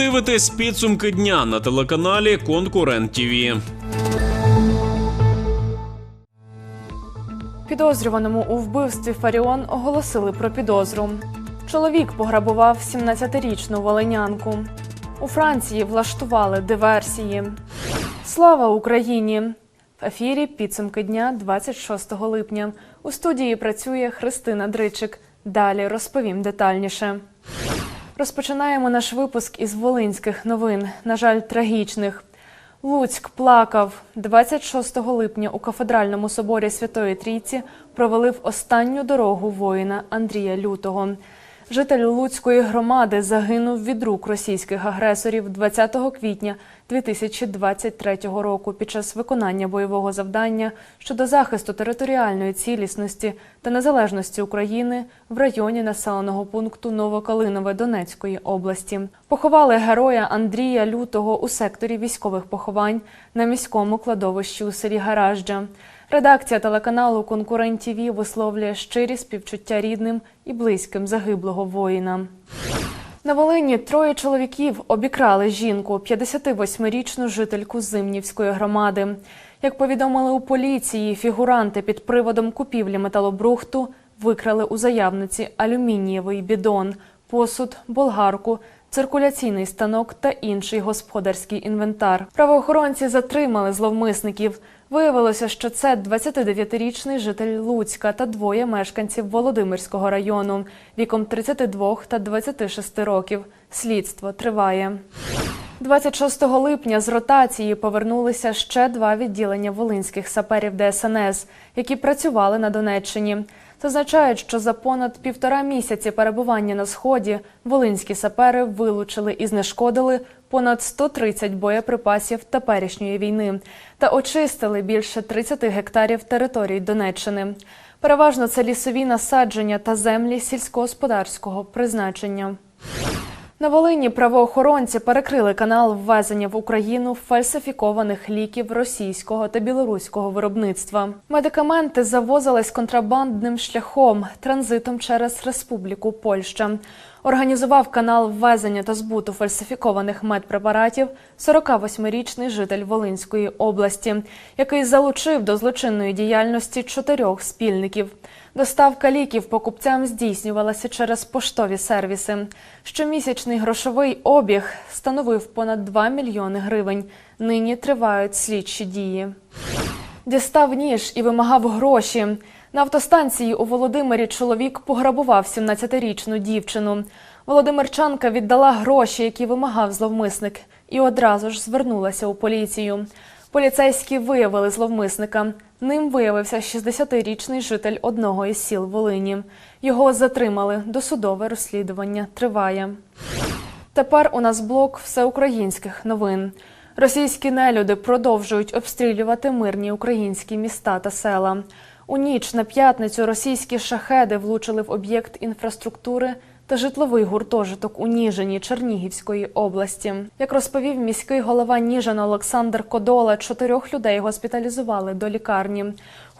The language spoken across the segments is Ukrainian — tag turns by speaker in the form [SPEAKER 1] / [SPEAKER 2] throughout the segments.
[SPEAKER 1] дивитесь підсумки дня на телеканалі Конкурент ТІВІ.
[SPEAKER 2] Підозрюваному у вбивстві Фаріон оголосили про підозру. Чоловік пограбував 17-річну волинянку. У Франції влаштували диверсії. Слава Україні! В ефірі підсумки дня 26 липня. У студії працює Христина Дричик. Далі розповім детальніше. Розпочинаємо наш випуск із волинських новин. На жаль, трагічних. Луцьк плакав 26 липня у кафедральному соборі Святої Трійці провели в останню дорогу воїна Андрія Лютого. Житель Луцької громади загинув від рук російських агресорів 20 квітня 2023 року під час виконання бойового завдання щодо захисту територіальної цілісності та незалежності України в районі населеного пункту Новокалинове Донецької області. Поховали героя Андрія Лютого у секторі військових поховань на міському кладовищі у селі Гаражджа. Редакція телеканалу Конкурент ТІВІ висловлює щирі співчуття рідним і близьким загиблого воїна. На Волині троє чоловіків обікрали жінку, 58-річну жительку Зимнівської громади. Як повідомили у поліції, фігуранти під приводом купівлі металобрухту викрали у заявниці алюмінієвий бідон, посуд, болгарку, циркуляційний станок та інший господарський інвентар. Правоохоронці затримали зловмисників. Виявилося, що це 29-річний житель Луцька та двоє мешканців Володимирського району віком 32 та 26 років. Слідство триває. 26 липня з ротації повернулися ще два відділення волинських саперів ДСНС, які працювали на Донеччині. Це означає, що за понад півтора місяці перебування на сході волинські сапери вилучили і знешкодили понад 130 боєприпасів теперішньої війни та очистили більше 30 гектарів територій Донеччини. Переважно це лісові насадження та землі сільськогосподарського призначення. На Волині правоохоронці перекрили канал ввезення в Україну фальсифікованих ліків російського та білоруського виробництва. Медикаменти завозились контрабандним шляхом транзитом через Республіку Польща. Організував канал ввезення та збуту фальсифікованих медпрепаратів 48-річний житель Волинської області, який залучив до злочинної діяльності чотирьох спільників. Доставка ліків покупцям здійснювалася через поштові сервіси. Щомісячний грошовий обіг становив понад 2 мільйони гривень. Нині тривають слідчі дії. Дістав ніж і вимагав гроші. На автостанції у Володимирі чоловік пограбував 17-річну дівчину. Володимирчанка віддала гроші, які вимагав зловмисник, і одразу ж звернулася у поліцію. Поліцейські виявили зловмисника. Ним виявився 60-річний житель одного із сіл Волині. Його затримали. Досудове розслідування триває. Тепер у нас блок всеукраїнських новин. Російські нелюди продовжують обстрілювати мирні українські міста та села. У ніч на п'ятницю російські шахеди влучили в об'єкт інфраструктури та житловий гуртожиток у Ніжині Чернігівської області. Як розповів міський голова Ніжин Олександр Кодола, чотирьох людей госпіталізували до лікарні.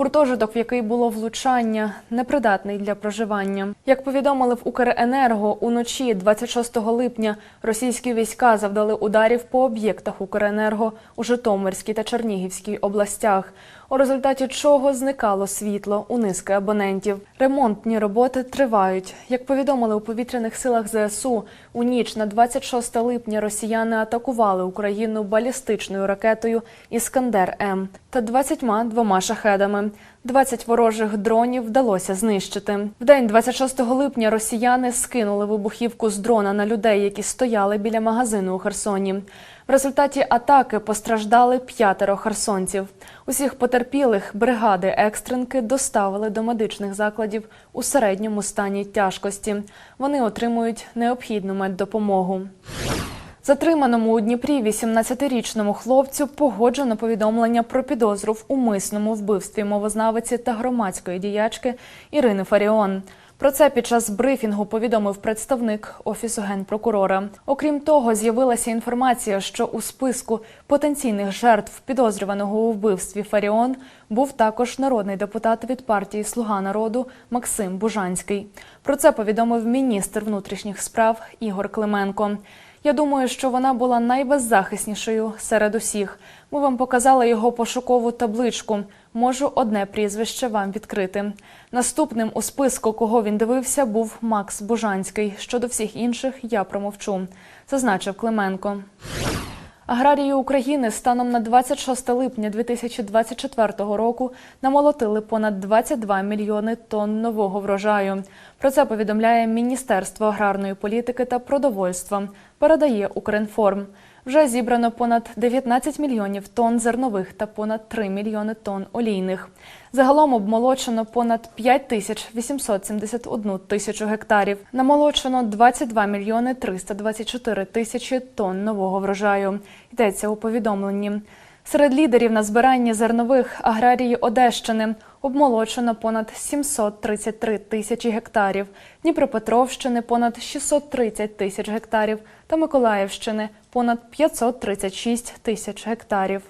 [SPEAKER 2] Гуртожиток, в який було влучання, непридатний для проживання. Як повідомили в Укренерго, уночі 26 липня російські війська завдали ударів по об'єктах Укренерго у Житомирській та Чернігівській областях. У результаті чого зникало світло у низки абонентів. Ремонтні роботи тривають. Як повідомили у повітряних силах ЗСУ, у ніч на 26 липня росіяни атакували Україну балістичною ракетою Іскандер М та 22 шахедами. 20 ворожих дронів вдалося знищити. В день 26 липня росіяни скинули вибухівку з дрона на людей, які стояли біля магазину у Херсоні. В результаті атаки постраждали п'ятеро херсонців. Усіх потерпілих бригади екстренки доставили до медичних закладів у середньому стані тяжкості. Вони отримують необхідну меддопомогу. Затриманому у Дніпрі 18-річному хлопцю погоджено повідомлення про підозру в умисному вбивстві мовознавиці та громадської діячки Ірини Фаріон. Про це під час брифінгу повідомив представник офісу генпрокурора. Окрім того, з'явилася інформація, що у списку потенційних жертв підозрюваного у вбивстві Фаріон був також народний депутат від партії Слуга народу Максим Бужанський. Про це повідомив міністр внутрішніх справ Ігор Клименко. Я думаю, що вона була найбеззахиснішою серед усіх. Ми вам показали його пошукову табличку. Можу одне прізвище вам відкрити. Наступним у списку, кого він дивився, був Макс Бужанський. Щодо всіх інших я промовчу, зазначив Клименко. Аграрії України станом на 26 липня 2024 року намолотили понад 22 мільйони тонн нового врожаю. Про це повідомляє Міністерство аграрної політики та продовольства. Передає Укрінформ. Вже зібрано понад 19 мільйонів тонн зернових та понад 3 мільйони тонн олійних. Загалом обмолочено понад 5 тисяч 871 тисячу гектарів. Намолочено 22 мільйони 324 тисячі тонн нового врожаю. Йдеться у повідомленні. Серед лідерів на збиранні зернових аграрії Одещини обмолочено понад 733 тисячі гектарів, Дніпропетровщини понад 630 тисяч гектарів та Миколаївщини понад 536 тисяч гектарів.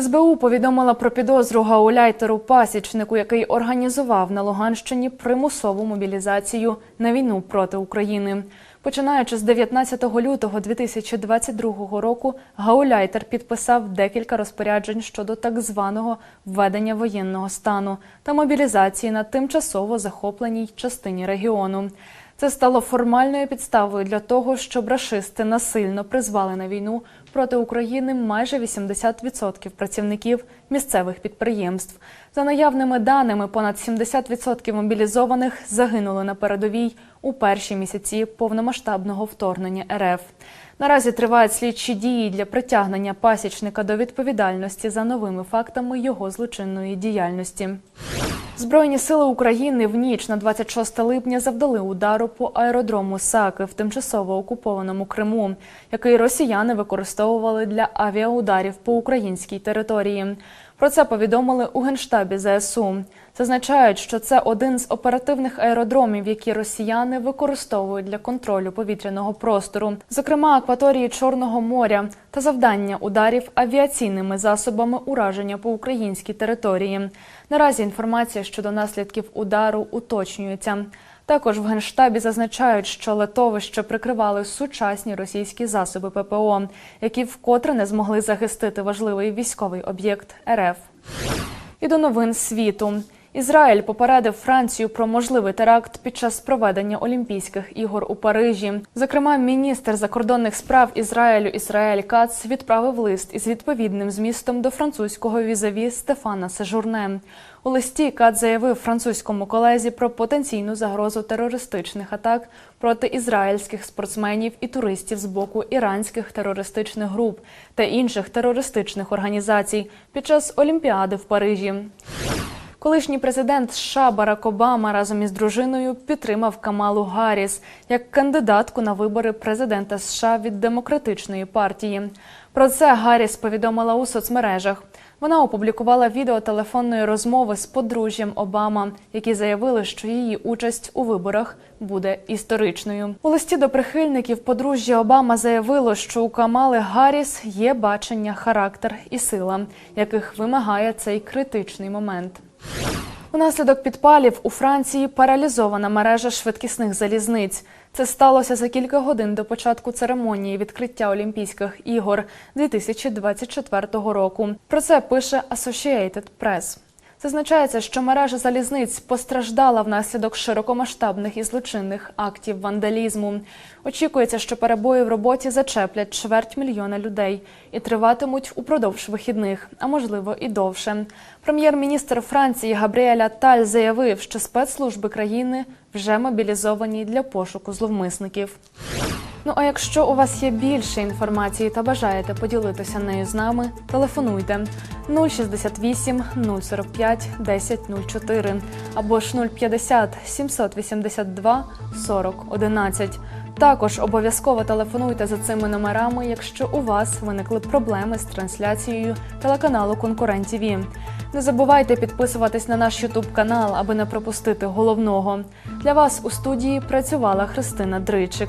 [SPEAKER 2] СБУ повідомила про підозру гауляйтеру пасічнику, який організував на Луганщині примусову мобілізацію на війну проти України. Починаючи з 19 лютого 2022 року, гауляйтер підписав декілька розпоряджень щодо так званого введення воєнного стану та мобілізації на тимчасово захопленій частині регіону. Це стало формальною підставою для того, щоб рашисти насильно призвали на війну проти України майже 80% працівників місцевих підприємств. За наявними даними, понад 70% мобілізованих загинули на передовій у перші місяці повномасштабного вторгнення РФ. Наразі тривають слідчі дії для притягнення пасічника до відповідальності за новими фактами його злочинної діяльності. Збройні сили України в ніч на 26 липня завдали удару по аеродрому Саки в тимчасово окупованому Криму, який росіяни використовували для авіаударів по українській території. Про це повідомили у генштабі ЗСУ. Зазначають, що це один з оперативних аеродромів, які росіяни використовують для контролю повітряного простору, зокрема акваторії Чорного моря, та завдання ударів авіаційними засобами ураження по українській території. Наразі інформація щодо наслідків удару уточнюється. Також в генштабі зазначають, що летовище прикривали сучасні російські засоби ППО, які вкотре не змогли захистити важливий військовий об'єкт РФ. І до новин світу. Ізраїль попередив Францію про можливий теракт під час проведення Олімпійських ігор у Парижі. Зокрема, міністр закордонних справ Ізраїлю Ісраїль Кац відправив лист із відповідним змістом до французького візаві Стефана Сежурне. У листі Кац заявив французькому колезі про потенційну загрозу терористичних атак проти ізраїльських спортсменів і туристів з боку іранських терористичних груп та інших терористичних організацій під час Олімпіади в Парижі. Колишній президент США Барак Обама разом із дружиною підтримав Камалу Гарріс як кандидатку на вибори президента США від демократичної партії. Про це Гарріс повідомила у соцмережах. Вона опублікувала відео телефонної розмови з подружжям Обама, які заявили, що її участь у виборах буде історичною. У листі до прихильників подружжя Обама заявило, що у Камали Гарріс є бачення, характер і сила, яких вимагає цей критичний момент. Унаслідок підпалів у Франції паралізована мережа швидкісних залізниць. Це сталося за кілька годин до початку церемонії відкриття Олімпійських ігор 2024 року. Про це пише Associated Press. Зазначається, що мережа залізниць постраждала внаслідок широкомасштабних і злочинних актів вандалізму. Очікується, що перебої в роботі зачеплять чверть мільйона людей і триватимуть упродовж вихідних, а можливо і довше. Прем'єр-міністр Франції Габріеля Таль заявив, що спецслужби країни вже мобілізовані для пошуку зловмисників. Ну а якщо у вас є більше інформації та бажаєте поділитися нею з нами, телефонуйте 068 045 1004 або ж 050 782 40 11. Також обов'язково телефонуйте за цими номерами, якщо у вас виникли проблеми з трансляцією телеканалу Конкурент ТВ. Не забувайте підписуватись на наш Ютуб канал, аби не пропустити головного. Для вас у студії працювала Христина Дричик.